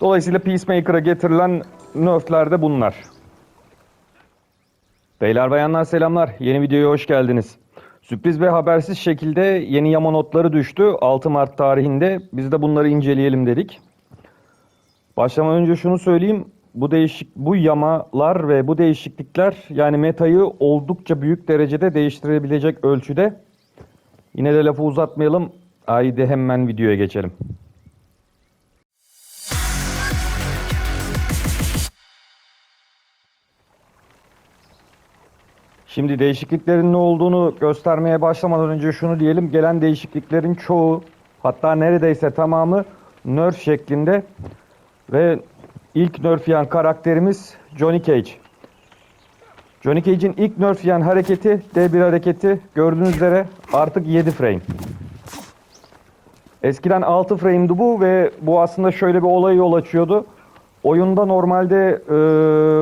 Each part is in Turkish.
Dolayısıyla Peacemaker'a getirilen nerfler de bunlar. Beyler bayanlar selamlar. Yeni videoya hoş geldiniz. Sürpriz ve habersiz şekilde yeni yama notları düştü 6 Mart tarihinde. Biz de bunları inceleyelim dedik. Başlamadan önce şunu söyleyeyim. Bu değişik bu yamalar ve bu değişiklikler yani metayı oldukça büyük derecede değiştirebilecek ölçüde. Yine de lafı uzatmayalım. Haydi hemen videoya geçelim. Şimdi değişikliklerin ne olduğunu göstermeye başlamadan önce şunu diyelim. Gelen değişikliklerin çoğu hatta neredeyse tamamı nerf şeklinde ve ilk nerf yiyen karakterimiz Johnny Cage. Johnny Cage'in ilk nerf yiyen hareketi D1 hareketi gördüğünüz üzere artık 7 frame. Eskiden 6 frame'di bu ve bu aslında şöyle bir olay yol açıyordu. Oyunda normalde e,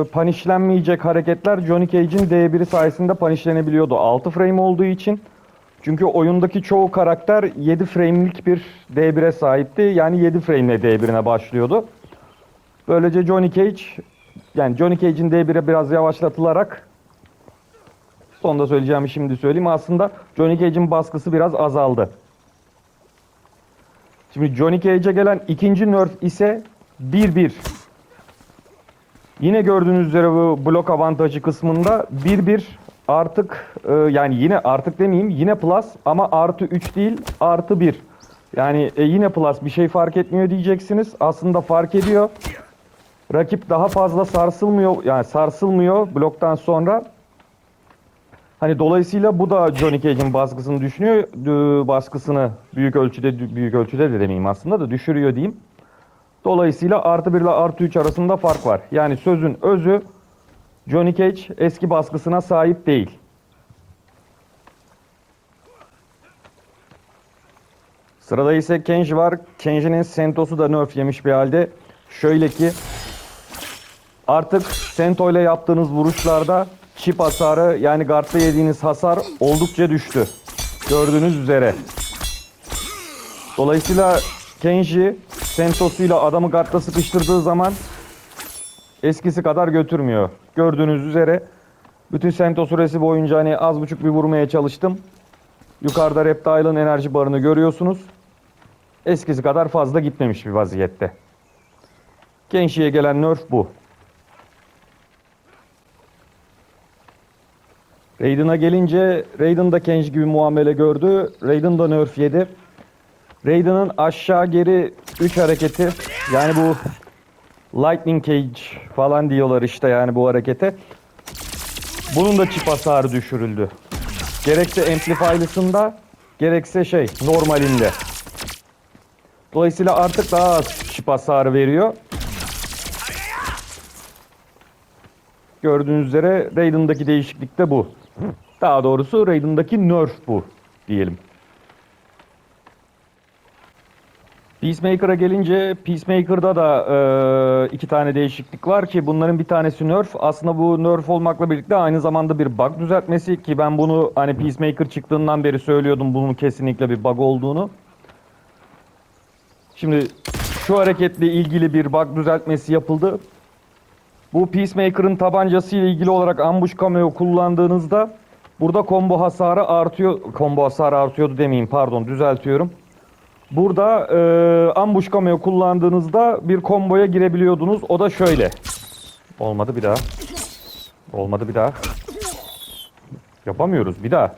punishlenmeyecek hareketler Johnny Cage'in D1'i sayesinde punishlenebiliyordu. 6 frame olduğu için. Çünkü oyundaki çoğu karakter 7 frame'lik bir D1'e sahipti. Yani 7 frame ile D1'ine başlıyordu. Böylece Johnny Cage yani Johnny Cage'in D1'e biraz yavaşlatılarak sonda söyleyeceğimi şimdi söyleyeyim. Aslında Johnny Cage'in baskısı biraz azaldı. Şimdi Johnny Cage'e gelen ikinci nerf ise 1-1. Yine gördüğünüz üzere bu blok avantajı kısmında 1-1 artık e, yani yine artık demeyeyim yine plus ama artı 3 değil artı 1. Yani e, yine plus bir şey fark etmiyor diyeceksiniz. Aslında fark ediyor. Rakip daha fazla sarsılmıyor yani sarsılmıyor bloktan sonra. Hani dolayısıyla bu da Johnny Cage'in baskısını düşünüyor. Baskısını büyük ölçüde büyük ölçüde de demeyeyim aslında da düşürüyor diyeyim. Dolayısıyla artı 1 ile artı 3 arasında fark var. Yani sözün özü Johnny Cage eski baskısına sahip değil. Sırada ise Kenji var. Kenji'nin Sentosu da nerf yemiş bir halde. Şöyle ki artık Sento ile yaptığınız vuruşlarda çip hasarı yani guardda yediğiniz hasar oldukça düştü. Gördüğünüz üzere. Dolayısıyla Kenji Sentos'uyla adamı gardda sıkıştırdığı zaman eskisi kadar götürmüyor. Gördüğünüz üzere bütün Sento süresi boyunca hani az buçuk bir vurmaya çalıştım. Yukarıda Reptile'ın enerji barını görüyorsunuz. Eskisi kadar fazla gitmemiş bir vaziyette. Kenji'ye gelen nerf bu. Raiden'a gelince Raiden da Kenji gibi muamele gördü. Raiden da nerf yedi. Raiden'ın aşağı geri 3 hareketi yani bu Lightning Cage falan diyorlar işte yani bu harekete. Bunun da çip hasarı düşürüldü. Gerekse Amplify'lısında gerekse şey normalinde. Dolayısıyla artık daha az çip hasarı veriyor. Gördüğünüz üzere Raiden'daki değişiklik de bu. Daha doğrusu Raiden'daki nerf bu diyelim. Peacemaker'a gelince Peacemaker'da da e, iki tane değişiklik var ki bunların bir tanesi nerf. Aslında bu nerf olmakla birlikte aynı zamanda bir bug düzeltmesi ki ben bunu hani Peacemaker çıktığından beri söylüyordum bunun kesinlikle bir bug olduğunu. Şimdi şu hareketle ilgili bir bug düzeltmesi yapıldı. Bu Peacemaker'ın tabancası ile ilgili olarak ambush cameo kullandığınızda burada combo hasarı artıyor. Combo hasarı artıyordu demeyeyim pardon düzeltiyorum. Burada e, ambush cameo kullandığınızda bir komboya girebiliyordunuz. O da şöyle. Olmadı bir daha. Olmadı bir daha. Yapamıyoruz bir daha.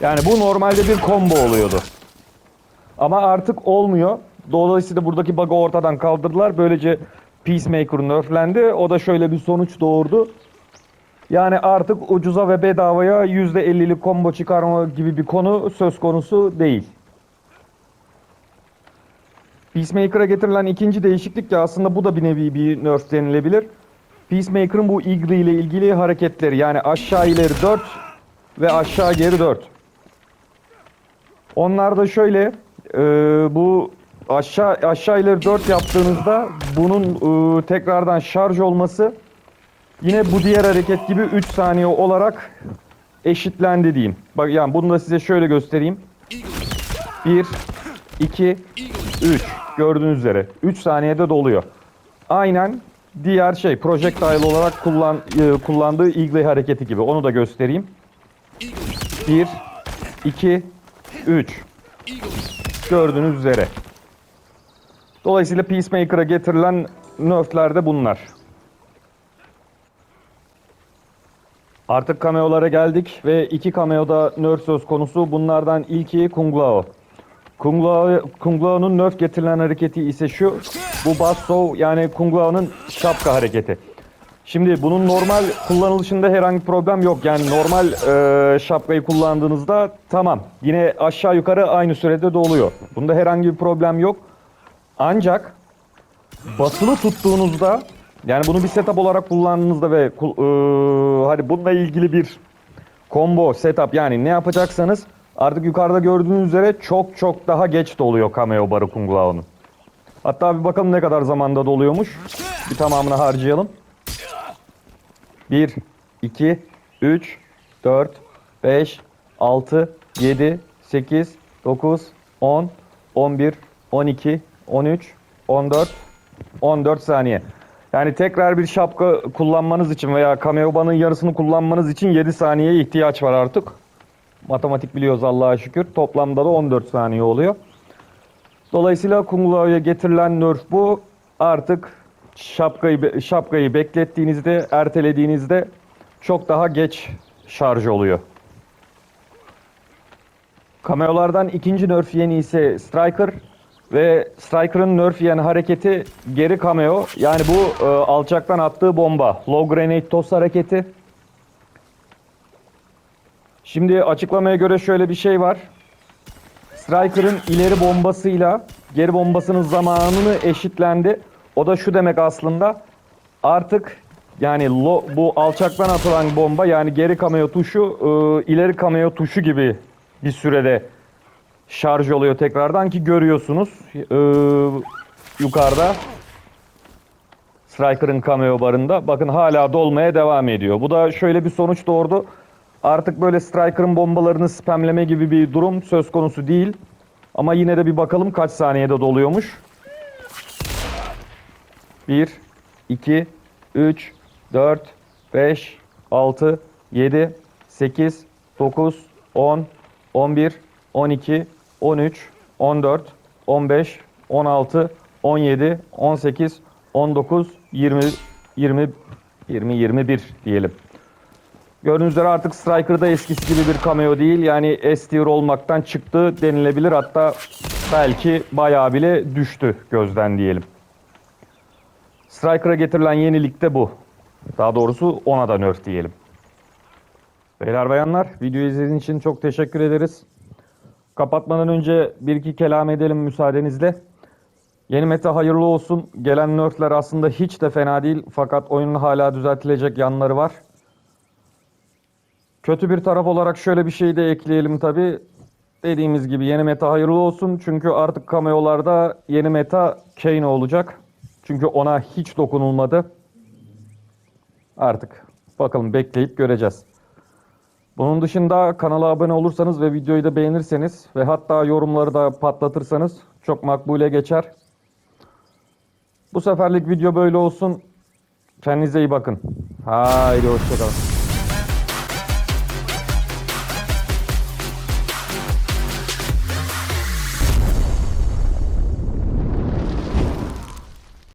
Yani bu normalde bir combo oluyordu. Ama artık olmuyor. Dolayısıyla buradaki bug'ı ortadan kaldırdılar. Böylece Peacemaker nerflendi. O da şöyle bir sonuç doğurdu. Yani artık ucuza ve bedavaya %50'lik combo çıkarma gibi bir konu söz konusu değil. Peacemaker'a getirilen ikinci değişiklik de aslında bu da bir nevi bir nerf denilebilir. Peacemaker'ın bu Eagle ile ilgili hareketleri yani aşağı ileri 4 ve aşağı geri 4. Onlar da şöyle e, bu aşağı aşağı ileri 4 yaptığınızda bunun e, tekrardan şarj olması Yine bu diğer hareket gibi 3 saniye olarak eşitlendi diyeyim. Bak yani bunu da size şöyle göstereyim. 1 2, 3. Gördüğünüz üzere 3 saniyede doluyor. Aynen diğer şey projectile olarak kullan, e, kullandığı Eagle hareketi gibi. Onu da göstereyim. 1, 2, 3. Gördüğünüz üzere. Dolayısıyla Peacemaker'a getirilen nerfler de bunlar. Artık cameo'lara geldik ve iki cameo'da nerf söz konusu. Bunlardan ilki Kung Lao. Kung, Lao, Kung Lao'nun nerf getirilen hareketi ise şu. Bu Basso yani Kung Lao'nun şapka hareketi. Şimdi bunun normal kullanılışında herhangi problem yok. Yani normal e, şapkayı kullandığınızda tamam. Yine aşağı yukarı aynı sürede doluyor. Bunda herhangi bir problem yok. Ancak basılı tuttuğunuzda yani bunu bir setup olarak kullandığınızda ve eee, hadi bununla ilgili bir combo setup yani ne yapacaksanız artık yukarıda gördüğünüz üzere çok çok daha geç doluyor cameo barı Kung Lao'nun. Hatta bir bakalım ne kadar zamanda doluyormuş. Bir tamamını harcayalım. 1, 2, 3, 4, 5, 6, 7, 8, 9, 10, 11, 12, 13, 14, 14 saniye. Yani tekrar bir şapka kullanmanız için veya cameo banın yarısını kullanmanız için 7 saniyeye ihtiyaç var artık. Matematik biliyoruz Allah'a şükür. Toplamda da 14 saniye oluyor. Dolayısıyla Kung Lao'ya getirilen nerf bu. Artık şapkayı şapkayı beklettiğinizde, ertelediğinizde çok daha geç şarj oluyor. Cameo'lardan ikinci nerf yeni ise Striker ve Striker'ın nerf yiyen hareketi geri cameo. Yani bu e, alçaktan attığı bomba. Low grenade toss hareketi. Şimdi açıklamaya göre şöyle bir şey var. Striker'ın ileri bombasıyla geri bombasının zamanını eşitlendi. O da şu demek aslında. Artık yani lo- bu alçaktan atılan bomba yani geri cameo tuşu e, ileri cameo tuşu gibi bir sürede şarj oluyor tekrardan ki görüyorsunuz e, yukarıda Striker'ın cameo barında bakın hala dolmaya devam ediyor. Bu da şöyle bir sonuç doğurdu. Artık böyle Striker'ın bombalarını spamleme gibi bir durum söz konusu değil. Ama yine de bir bakalım kaç saniyede doluyormuş. 1, 2, 3, 4, 5, 6, 7, 8, 9, 10, 11, 12, 13, 14, 15, 16, 17, 18, 19, 20, 20, 20, 21 diyelim. Gördüğünüz üzere artık Striker'da eskisi gibi bir cameo değil. Yani S tier olmaktan çıktı denilebilir. Hatta belki bayağı bile düştü gözden diyelim. Striker'a getirilen yenilik de bu. Daha doğrusu ona da nerf diyelim. Beyler bayanlar videoyu izlediğiniz için çok teşekkür ederiz. Kapatmadan önce bir iki kelam edelim müsaadenizle. Yeni meta hayırlı olsun. Gelen nerfler aslında hiç de fena değil. Fakat oyunun hala düzeltilecek yanları var. Kötü bir taraf olarak şöyle bir şey de ekleyelim tabi. Dediğimiz gibi yeni meta hayırlı olsun. Çünkü artık cameo'larda yeni meta Kane olacak. Çünkü ona hiç dokunulmadı. Artık bakalım bekleyip göreceğiz. Bunun dışında kanala abone olursanız ve videoyu da beğenirseniz ve hatta yorumları da patlatırsanız çok makbule geçer. Bu seferlik video böyle olsun. Kendinize iyi bakın. Haydi hoşçakalın.